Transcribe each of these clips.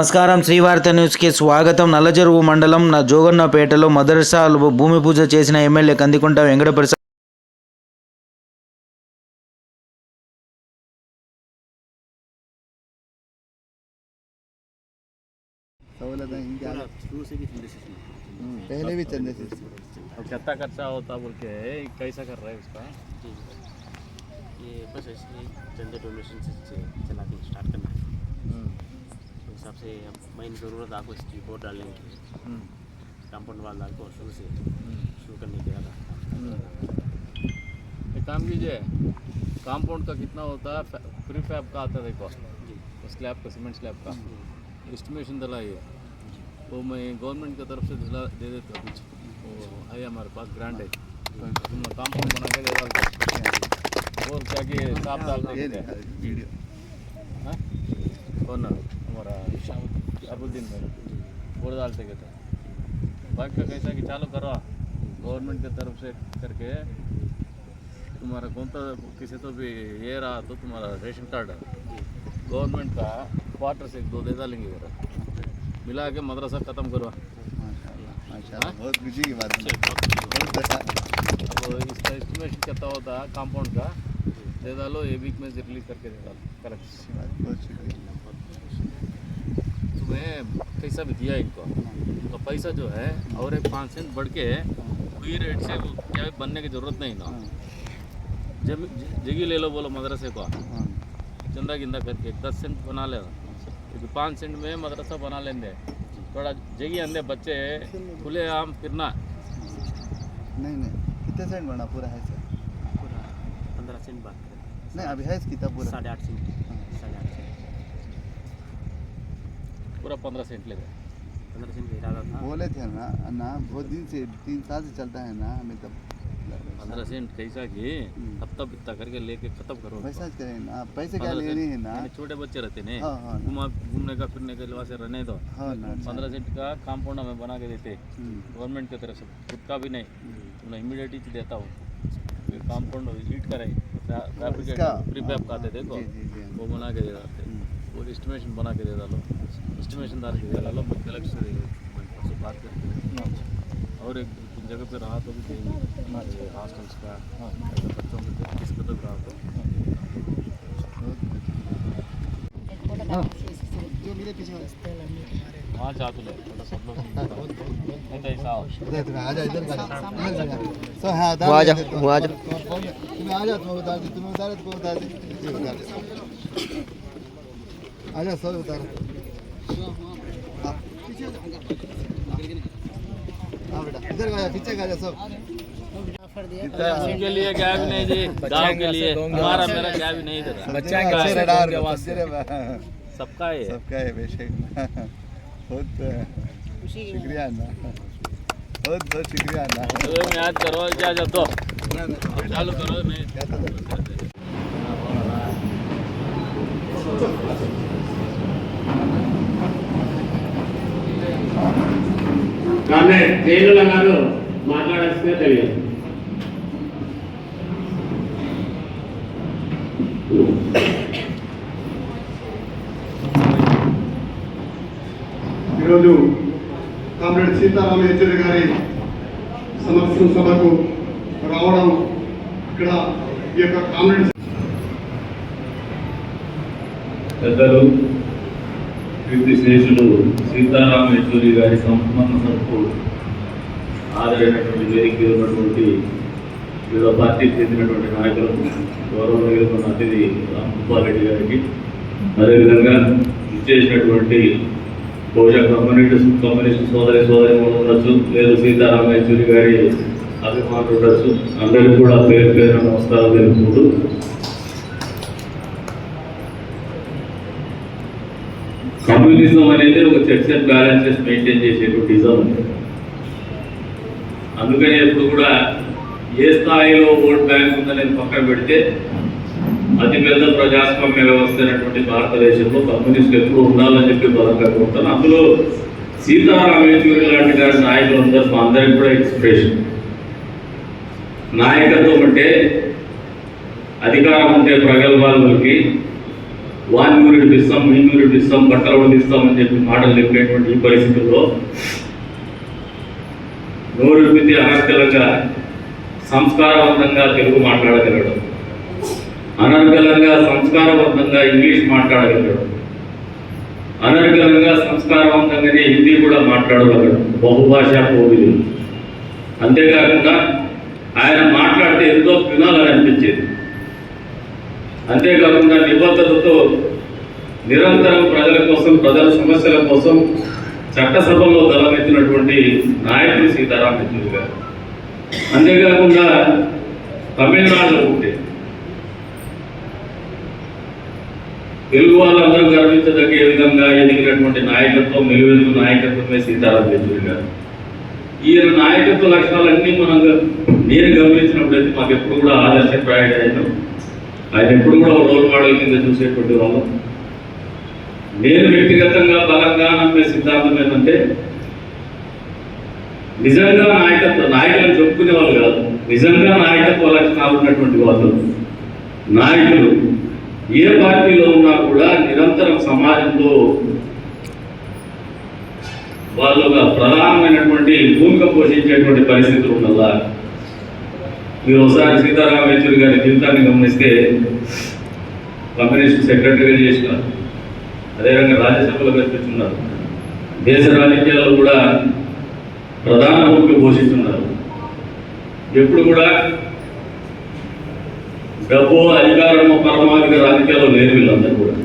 నమస్కారం శ్రీవార్త న్యూస్కి స్వాగతం నల్లచెరువు మండలం న- జోగన్నపేటలో మదర్సా భూమి పూజ చేసిన ఎమ్మెల్యే కందికుంట వెంకటప్రసాద్ सहूलत है इनके पूरा शुरू से भी चंद्रशेखर हम्म, पहले भी चंद्रशेखर अब कितना खर्चा होता बोल के कैसा कर रहा है उसका जी ये बस ऐसे चंदे डोनेशन से च- चला के स्टार्ट करना है हम्म, उस हिसाब से मेन ज़रूरत आपको स्ट्री बोर्ड डालने की। कंपाउंड वाल डाल को शुरू से शुरू करने के बाद। हम्म, एक काम कीजिए कंपाउंड का कितना होता है प्री फैब का आता है देखो। जी। स्लैब का सीमेंट स्लैब का। एस्टिमेशन दिलाइए। वो मैं गवर्नमेंट की तरफ़ से दिला दे देता हूँ कुछ। वो है हमारे पास ग्रांड है। तुम कंपाउंड बना के दे डालते और क्या कि साफ़ डाल ये देते नहीं, हैं वीडियो हाँ? कौन हमारा अबुद्दीन भाई वो डालते कहते बाकी का कैसा कि चालू करो। गवर्नमेंट की तरफ़ से करके तुम्हारा कौन सा किसी तो भी ये रहा तो तुम्हारा रेशन कार्ड गवर्नमेंट का क्वार्टर से दो दे डालेंगे जरा मिला के मदरसा ख़त्म करो माशाल्लाह माशाल्लाह हाँ? बहुत खुशी की बात। है। बहुत अच्छा। अब इसका एस्टिमेशन कितना होता है कंपाउंड का। दे डालो ये वीक में से रिलीज़ करके दे डालो। करेक्ट अच्छी बहुत शुक्रिया। तुम्हें पैसा भी दिया इनको। तो पैसा जो है और एक पाँच सेंट बढ़ के वही रेट से वो क्या बनने की ज़रूरत नहीं ना। हाँ, जब जगह ले लो बोलो मदरसे को। चंदा गिंदा करके एक दस सेंट बना ले। क्योंकि पाँच सेंट में मदरसा बना लेंगे। थोड़ा जगह अंदर बच्चे खुले आम फिरना। नहीं नहीं। कितने सेंट बना? पूरा है सर पूरा पंद्रह सेंट बात नहीं अभी है कितना पूरा। साढ़े आठ सेंट साढ़े आठ सेंट पूरा पंद्रह सेंट ले गए। पंद्रह सेंट का था। बोले थे ना ना बहुत दिन से तीन साल से चलता है ना हमें तब पंद्रह सेंट कैसा कि हम्म। तब तब इतना करके लेके खत्म करो। वैसा करें ना पैसे क्या 15 लेने है ना। छोटे बच्चे रहते हैं हाँ हाँ। ना, घुमा घूमने का फिरने के लिए रहने दो। हाँ ना अच्छा। पंद्रह सेंट का कंपाउंड हमें बना के देते। हम्म, गवर्नमेंट की तरफ़ से खुद का भी नहीं। हम्म, मैं इमीडिएट ही देता हूँ। कंपाउंड हीट कराई फैब्रिकेट इसका- प्री फैब का आते देखो। जी जी जी। वो बना के दे देते। और एस्टिमेशन बना के दे डालो। एस्टिमेशन डाल के दे डालो मैं अलग से उनसे बात करके। और एक जगह पे रहा तो भी देंगे। हॉस्टल्स का बच्चों को किस कदर रहा तो हाँ। जाते हैं सब लोग नहीं ऐसा आ जा इधर सो हाँ आ जा आ जा तुम आ जा तुम बता दे तुम बता दे तुम बता दे। आ जाओ सब उतार हाँ बेटा इधर का पीछे का सब उनके लिए क्या भी नहीं जी गाँव के लिए हमारा मेरा क्या भी नहीं इधर बच्चा का है, रडार सबका है सबका है बेशक बहुत शुक्रिया अन्ना बहुत बहुत शुक्रिया तो याद करो क्या जब तो चालू करो मैं కానీ రేణుల గారు మాట్లాడాల్సిందే తెలియదు. ఈరోజు కామ్రేడ్ సీతారాం యచూరి గారి సమస్య సభకు రావడం ఇక్కడ ఈ యొక్క కామ్రేడ్ పెద్దలు కీర్తి శేషులు సీతారామ యచూరి గారి సంపన్న సభకు ఆదరైనటువంటి వేదిక ఉన్నటువంటి వివిధ పార్టీకి చెందినటువంటి నాయకులు గౌరవం అతిథి రామ్గోపాల్ రెడ్డి గారికి. అదేవిధంగా ఇచ్చేసినటువంటి బహుశా కమ్యూనిస్ట్ కమ్యూనిస్ట్ సోదరి సోదరి ఉండొచ్చు లేదు సీతారామ యచూరి గారి అభిమానులు ఉండొచ్చు. అందరికీ కూడా పేరు పేరు నమస్కారాలు తెలుపుకుంటూ కమ్యూనిజం అనేది ఒక చెక్స్ అండ్ బ్యాలెన్సెస్ మెయింటైన్ చేసేటువంటి ఇజం అందుకని ఎప్పుడు కూడా ఏ స్థాయిలో ఓట్ బ్యాంక్ ఉందనేది పక్కన పెడితే అతిపెద్ద ప్రజాస్వామ్య వ్యవస్థ అయినటువంటి భారతదేశంలో కమ్యూనిస్టులు ఎప్పుడు ఉండాలని చెప్పి బలంగా కోరుతాను. అందులో సీతారాం యేచూరి లాంటి గారి నాయకులందరూ మా అందరికి కూడా ఇన్స్పిరేషన్ నాయకత్వం అంటే అధికారం ఉంటే ప్రగల్భాలకి వాన్ యూనిట్ ఇస్తాం మీ యూనిట్ ఇస్తాం బట్టలు కూడా ఇస్తాం అని చెప్పి మాటలు చెప్పేటువంటి ఈ పరిస్థితుల్లో నోరు అనర్గలంగా సంస్కారవంతంగా తెలుగు మాట్లాడగలడు. అనర్గలంగా సంస్కారవంతంగా ఇంగ్లీష్ మాట్లాడగలడు. అనర్గలంగా సంస్కారవంతంగానే హిందీ కూడా మాట్లాడగలడు. బహుభాషా కోవిలు అంతేకాకుండా ఆయన మాట్లాడితే ఎంతో వినాలని అనిపించేది. అంతేకాకుండా నిబద్ధతతో నిరంతరం ప్రజల కోసం ప్రజల సమస్యల కోసం చట్టసభలో దళమెత్తినటువంటి నాయకుడు సీతారాం యెచూరి గారు. అంతేకాకుండా తమిళనాడులో ఉంటే తెలుగు వాళ్ళందరూ గర్వించదగే విధంగా ఎదిగినటువంటి నాయకత్వం నిలువెత్తు నాయకత్వమే సీతారాం యెచూరి గారు. ఈయన నాయకత్వ లక్షణాలన్నీ మనం నేను గమనించినప్పుడైతే మాకు ఎప్పుడు కూడా ఆదర్శప్రాయమైన ఆయన ఎప్పుడు కూడా ఒక రోల్ మోడల్ కింద చూసేటువంటి వాళ్ళం. నేను వ్యక్తిగతంగా బలంగా నమ్మే సిద్ధాంతం ఏంటంటే నిజంగా నాయకత్వ నాయకులను చెప్పుకునే వాళ్ళు కాదు నిజంగా నాయకత్వ లక్షణాలు ఉన్నటువంటి వాళ్ళు నాయకులు ఏ పార్టీలో ఉన్నా కూడా నిరంతరం సమాజంలో వాళ్ళు ఒక ప్రధానమైనటువంటి భూమిక పోషించేటువంటి పరిస్థితులు ఉన్నదా మీరు ఒకసారి సీతారామ యేచూరి గారి జీవితాన్ని గమనిస్తే కమ్యూనిస్ట్ సెక్రటరీగా చేసినారు. అదేవిధంగా రాజ్యసభలో కనిపిస్తున్నారు దేశ రాజకీయాల్లో కూడా ప్రధాన భూమిక పోషిస్తున్నారు. ఎప్పుడు కూడా డబ్బు అధికారము పరమాధిక రాజకీయాల్లో లేరు వీళ్ళందరూ కూడా.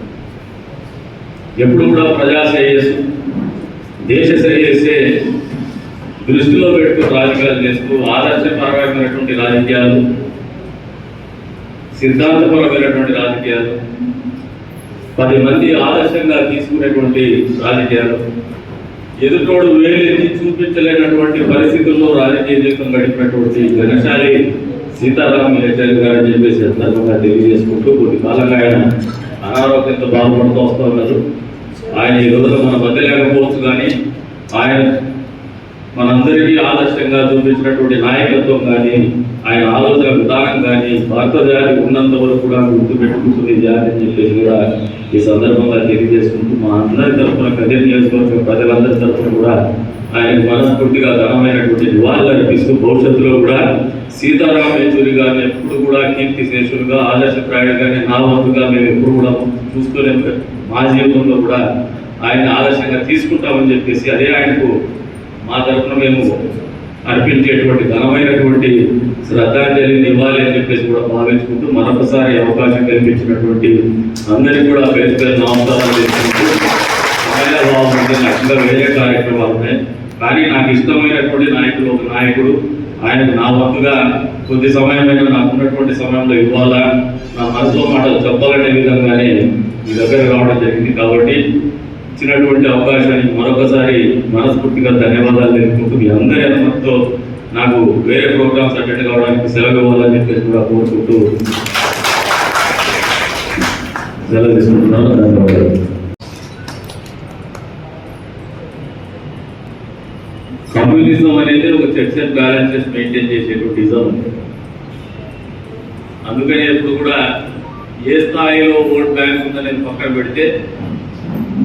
ఎప్పుడు కూడా ప్రజా శ్రేయస్సు దేశ శ్రేయస్సే దృష్టిలో పెట్టుకుని రాజకీయాలు చేస్తూ ఆదర్శపరమైనటువంటి రాజకీయాలు సిద్ధాంతపరమైనటువంటి రాజకీయాలు పది మంది ఆదర్శంగా తీసుకునేటువంటి రాజకీయాలు ఎదుటోడు వేలెత్తి చూపించలేనటువంటి పరిస్థితుల్లో రాజకీయ జీవితం గడిపినటువంటి ఘనశాలి సీతారాం యేచూరి గారు అని చెప్పేసి సందర్భంగా తెలియజేసుకుంటూ కొద్ది కాలంగా ఆయన అనారోగ్యంతో బాధపడుతూ వస్తూ ఉన్నారు. ఆయన ఈ రోజు మన మధ్య లేకపోవచ్చు కానీ ఆయన మనందరికీ ఆదర్శంగా చూపించినటువంటి నాయకత్వం కానీ ఆయన ఆలోచన విధానం కానీ భారత జాతి ఉన్నంత వరకు కూడా గుర్తు పెట్టుకుంటుంది జాతి అని చెప్పేసి కూడా ఈ సందర్భంగా తెలియజేసుకుంటూ మా అందరి తరఫున కదిరి నియోజకవర్గం ప్రజలందరి తరఫున కూడా ఆయన మనస్ఫూర్తిగా ఘనమైనటువంటి నివాళులు అర్పిస్తూ భవిష్యత్తులో కూడా సీతారామ యేచూరి గారిని ఎప్పుడు కూడా కీర్తి శేషులుగా ఆదర్శప్రాయుడుగానే నా వంతుగా మేము ఎప్పుడు కూడా చూస్తూనే మా జీవితంలో కూడా ఆయన ఆదర్శంగా తీసుకుంటామని చెప్పేసి అదే ఆయనకు మా తరఫున మేము అర్పించేటువంటి ఘనమైనటువంటి శ్రద్ధాంజలిని ఇవ్వాలి అని చెప్పేసి కూడా భావించుకుంటూ మరొకసారి అవకాశం కల్పించినటువంటి అందరికీ కూడా పేరు పేరు నమస్కారాలు చేసుకుంటూ మహిళా భావం అంటే వేరే కార్యక్రమాలు ఉన్నాయి. కానీ నాకు ఇష్టమైనటువంటి నాయకుడు ఒక నాయకుడు. ఆయనకు నా వంతుగా కొద్ది సమయమైనా నాకు ఉన్నటువంటి సమయంలో ఇవ్వాలా? నా మనసులో మాటలు చెప్పాలనే విధంగానే మీ దగ్గర రావడం జరిగింది. కాబట్టి ఇచ్చినటువంటి అవకాశానికి మరొకసారి మనస్ఫూర్తిగా ధన్యవాదాలు తెలుపుకుంటూ మీ అందరి అనుమతితో నాకు వేరే ప్రోగ్రామ్స్ అటెండ్ కావడానికి సెలవు ఇవ్వాలని చెప్పేసి కూడా కోరుకుంటూ సెలవు తీసుకుంటున్నాను. ధన్యవాదాలు. కమ్యూనిజం అనేది ఒక చెక్స్ అండ్ బ్యాలెన్సెస్ మెయింటైన్ చేసేటువంటి ఇజం అందుకని ఎప్పుడు కూడా ఏ స్థాయిలో ఓట్ బ్యాంక్ నేను పక్కన పెడితే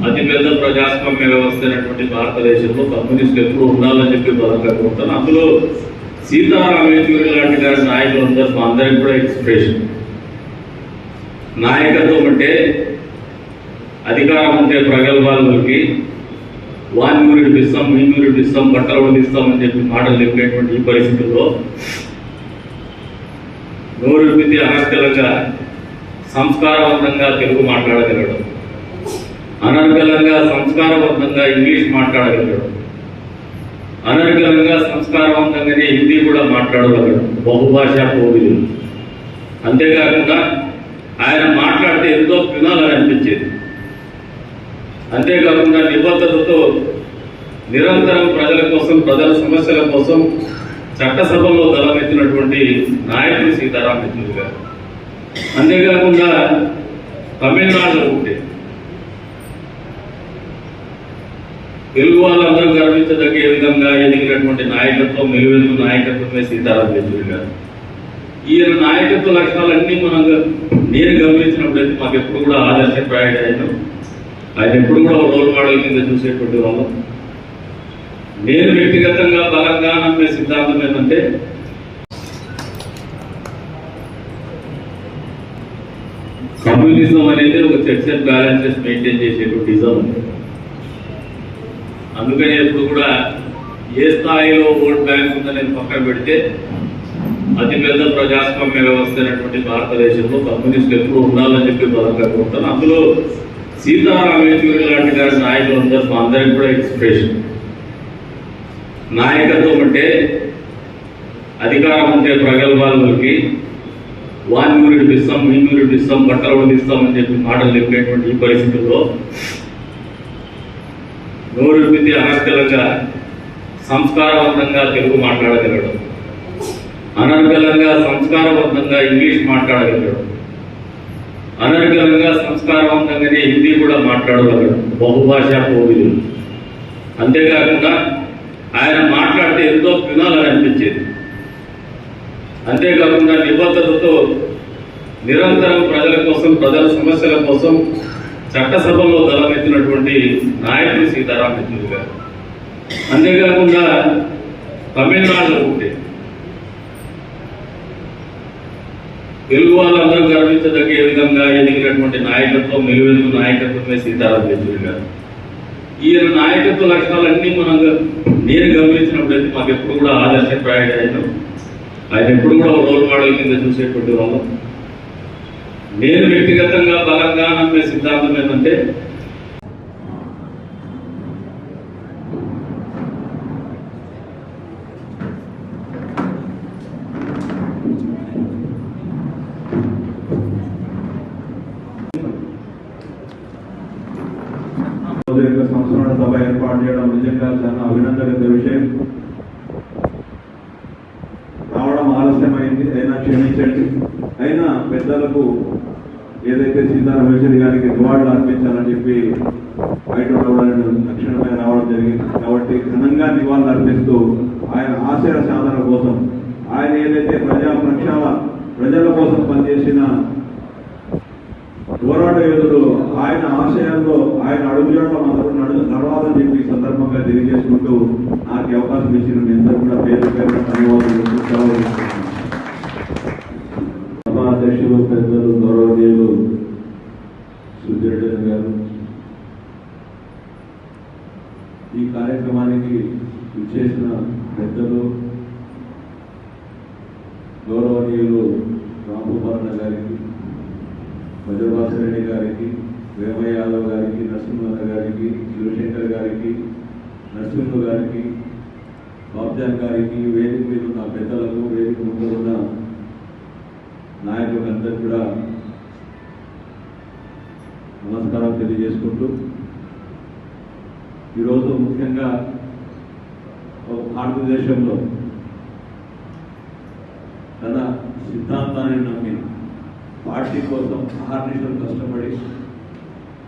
అతిపెద్ద ప్రజాస్వామ్య వ్యవస్థ అయినటువంటి భారతదేశంలో కమ్యూనిస్ట్ ఎప్పుడు ఉండాలని చెప్పి బలంగా అందులో సీతారాం యేచూరి లాంటి గారి నాయకులు అందరూ మా అందరికి కూడా ఇన్స్పిరేషన్ నాయకత్వం అంటే అధికారం ఉంటే ప్రగల్భాలకి వాన్ యూనిట్ ఇస్తాం మీ ఇస్తాం బట్టలు కూడా అని చెప్పి మాటలు చెప్పేటువంటి ఈ పరిస్థితుల్లో నోరు మీద అనర్గళంగా సంస్కారవంతంగా తెలుగు మాట్లాడగలడం. అనర్గళంగా సంస్కారవంతంగా ఇంగ్లీష్ మాట్లాడగలడు. అనర్గళంగా సంస్కారవంతంగానే హిందీ కూడా మాట్లాడగలడు. బహుభాషా కోవిలు అంతేకాకుండా ఆయన మాట్లాడితే ఎంతో వినాలని అనిపించేది అంతేకాకుండా నిబద్ధతతో నిరంతరం ప్రజల కోసం ప్రజల సమస్యల కోసం చట్టసభలో తలమెత్తినటువంటి నాయకుడు సీతారాం యెచూరి గారు. అంతేకాకుండా తమిళనాడులో ఉంటే తెలుగు వాళ్ళందరూ గర్వించదగే విధంగా ఎదిగినటువంటి నాయకత్వం నిలువెత్తు నాయకత్వమే సీతారాం యేచూరి గారు ఈయన నాయకత్వ లక్షణాలన్నీ మనం నేను గమనించినప్పుడైతే మాకు ఎప్పుడు కూడా ఆదర్శప్రాయుడు ఆయన ఆయన ఎప్పుడు కూడా ఒక రోల్ మోడల్ కింద చూసేటువంటి వాళ్ళం. నేను వ్యక్తిగతంగా బలంగా నమ్మే సిద్ధాంతం ఏంటంటే కమ్యూనిజం అనేది ఒక చెక్స్ అండ్ బ్యాలెన్సెస్ మెయింటైన్ చేసేటువంటి ఇజం అందుకని ఎప్పుడు కూడా ఏ స్థాయిలో ఓట్ బ్యాంక్ ఉందని పక్కన పెడితే అతిపెద్ద ప్రజాస్వామ్య వ్యవస్థ అయినటువంటి భారతదేశంలో కమ్యూనిస్టులు ఎప్పుడు ఉండాలని చెప్పి బలంగా అందులో సీతారాం యేచూరి లాంటి గారి నాయకులు అందరూ మా అందరికి కూడా ఇన్స్పిరేషన్ నాయకత్వం అంటే అధికారం ఉంటే ప్రగల్భాలకి వాన్ యూనిట్ ఇస్తాం ఇస్తాం బట్టలు ఇస్తాం అని చెప్పి మాటలు చెప్పేటువంటి ఈ పరిస్థితుల్లో నోరుపితి అనర్గలంగా సంస్కారవంతంగా తెలుగు మాట్లాడగలడు. అనర్గలంగా సంస్కారవంతంగా ఇంగ్లీష్ మాట్లాడగలడు. అనర్గలంగా సంస్కారవంతంగానే హిందీ కూడా మాట్లాడగలడు. బహుభాషా కోవిలు అంతేకాకుండా ఆయన మాట్లాడితే ఎంతో వినాలని అనిపించేది అంతేకాకుండా నిబద్ధతతో నిరంతరం ప్రజల కోసం ప్రజల సమస్యల కోసం చట్టసభలో దళమెత్తినటువంటి నాయకుడు సీతారాం యెచూరి గారు. అంతేకాకుండా తమిళనాడులో ఉంటే తెలుగు వాళ్ళందరూ గర్వించదగే విధంగా ఎదిగినటువంటి నాయకత్వం నిలువెత్తు నాయకత్వమే సీతారాం యెచూరి గారు. ఈయన నాయకత్వ లక్షణాలన్నీ మనం నేను గమనించినప్పుడైతే మాకు ఎప్పుడు కూడా ఆదర్శప్రాయుడు ఆయన ఆయన ఎప్పుడు కూడా ఒక రోల్ మోడల్ కింద చూసేటువంటి వాళ్ళం. నేను వ్యక్తిగతంగా బలంగా నమ్మే సిద్ధాంతం ఏంటంటే రోజు యొక్క సంస్మరణ సభ ఏర్పాటు చేయడం నిజంగా చాలా అభినందన విషయం. రావడం ఆలస్యమైంది అయినా క్షమించండి. అయినా పెద్దలకు ఏదైతే సీతారాం యేచూరి గారికి నివాళులు అర్పించాలని చెప్పి బయట ఉండవాలని తక్షణమే రావడం జరిగింది. కాబట్టి ఘనంగా నివాళులు అర్పిస్తూ ఆయన ఆశయ సాధన కోసం ఆయన ఏదైతే ప్రజా ప్రక్షాళ ప్రజల కోసం పనిచేసిన పోరాట యోధుడు ఆయన ఆశయాల్లో ఆయన అడుగుజాడలో అందరూ నడు నడవాలని చెప్పి సందర్భంగా తెలియజేసుకుంటూ నాకు అవకాశం ఇచ్చిన మీ అందరూ కూడా పేరు పేరు ధన్యవాదాలు. అధ్యక్షులు పెద్దలు గౌరవనీయులు సుధీర్ గారు ఈ కార్యక్రమానికి ఇచ్చేసిన పెద్దలు గౌరవనీయులు రామభరణ గారికి రెడ్డి గారికి వేమయ్య యాదవ్ గారికి నరసింహన్న గారికి శివశంకర్ గారికి నరసింహ గారికి బాబ్జాన్ గారికి వేదిక మీద ఉన్న పెద్దలకు వేదిక ముందు ఉన్న నాయకులందరూ కూడా నమస్కారం తెలియజేసుకుంటూ ముఖ్యంగా భారతదేశంలో తన సిద్ధాంతాన్ని నమ్మి పార్టీ కోసం అహర్నిశలు కష్టపడి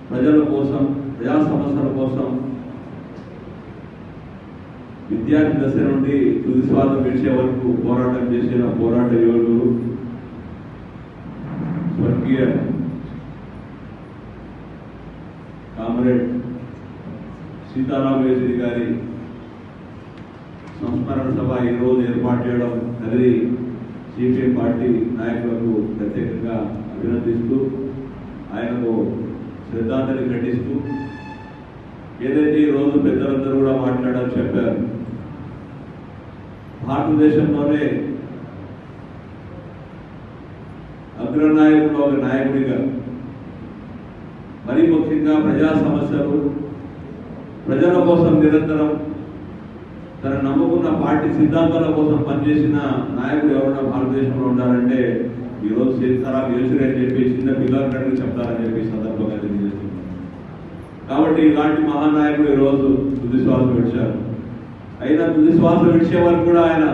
ప్రజల కోసం ప్రజా సమస్యల కోసం విద్యార్థి దశ నుండి తుది స్వార్థం విడిచే వరకు పోరాటం చేసిన పోరాట యోగులు స్వర్గీయ కామ్రేడ్ సీతారాం గారి సంస్మరణ సభ ఈ రోజు ఏర్పాటు చేయడం అది సిపిఎం పార్టీ నాయకులకు ప్రత్యేకంగా అభినందిస్తూ ఆయనకు శ్రద్ధాంజలి ఘటిస్తూ ఏదైతే ఈ రోజు పెద్దలందరూ కూడా మాట్లాడారు చెప్పారు. భారతదేశంలోనే అగ్రనాయకుడు ఒక నాయకుడిగా మరీ ముఖ్యంగా ప్రజా సమస్యలు ప్రజల కోసం నిరంతరం తన నమ్ముకున్న పార్టీ సిద్ధాంతాల కోసం పనిచేసిన నాయకుడు ఎవరైనా భారతదేశంలో ఉండాలంటే ఈరోజు సీతారాం యేచూరి అని చెప్పి చిన్న పిల్లలకి చెప్తారని చెప్పి సందర్భంగా తెలియజేస్తున్నాను కాబట్టి ఇలాంటి మహానాయకుడు ఈరోజు తుది శ్వాస విడిచారు. అయినా తుది శ్వాస విడిచే వరకు కూడా ఆయన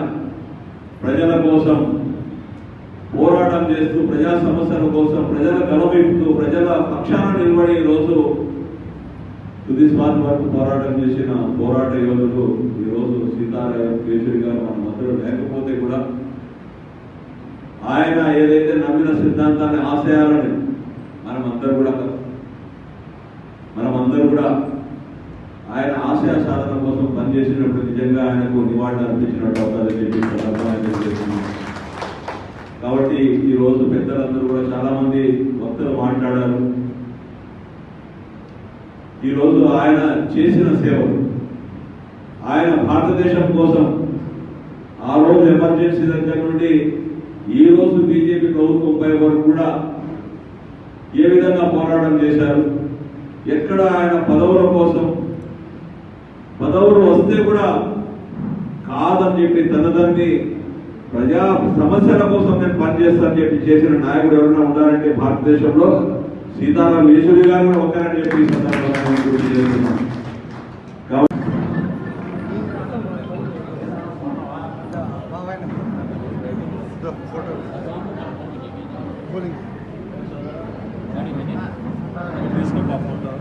ప్రజల కోసం పోరాటం చేస్తూ ప్రజా సమస్యల కోసం ప్రజల గలవిస్తూ ప్రజల పక్షాన నిలబడి ఈరోజు తుది శ్వాస వరకు పోరాటం చేసిన పోరాట యోధులు ఈరోజు సీతారాం కేసరి గారు మన మధ్యలో లేకపోతే కూడా ఆయన ఏదైతే నమ్మిన సిద్ధాంతాన్ని ఆశయాలని మనమందరూ కూడా మనమందరూ కూడా ఆయన ఆశయ సాధన కోసం పనిచేసినప్పుడు నిజంగా ఆయనకు నివాళులు అర్పించినట్టు అవుతుందని చెప్పి సందర్భంగా కాబట్టి ఈ రోజు పెద్దలందరూ కూడా చాలామంది మంది వక్తలు మాట్లాడారు ఈ రోజు ఆయన చేసిన సేవలు. ఆయన భారతదేశం కోసం ఆ రోజు ఎమర్జెన్సీ దగ్గర నుండి ఈ రోజు బీజేపీ ప్రభుత్వంపై వరకు కూడా ఏ విధంగా పోరాటం చేశారు? ఎక్కడ ఆయన పదవుల కోసం? పదవులు వస్తే కూడా కాదని చెప్పి తనదాన్ని ప్రజా సమస్యల కోసం నేను పనిచేస్తానని చెప్పి చేసిన నాయకుడు ఎవరైనా ఉన్నారంటే భారతదేశంలో? సీతారాం యేచూరి గారు కూడా ఒకరని చెప్పి కాబట్టి ఫోటో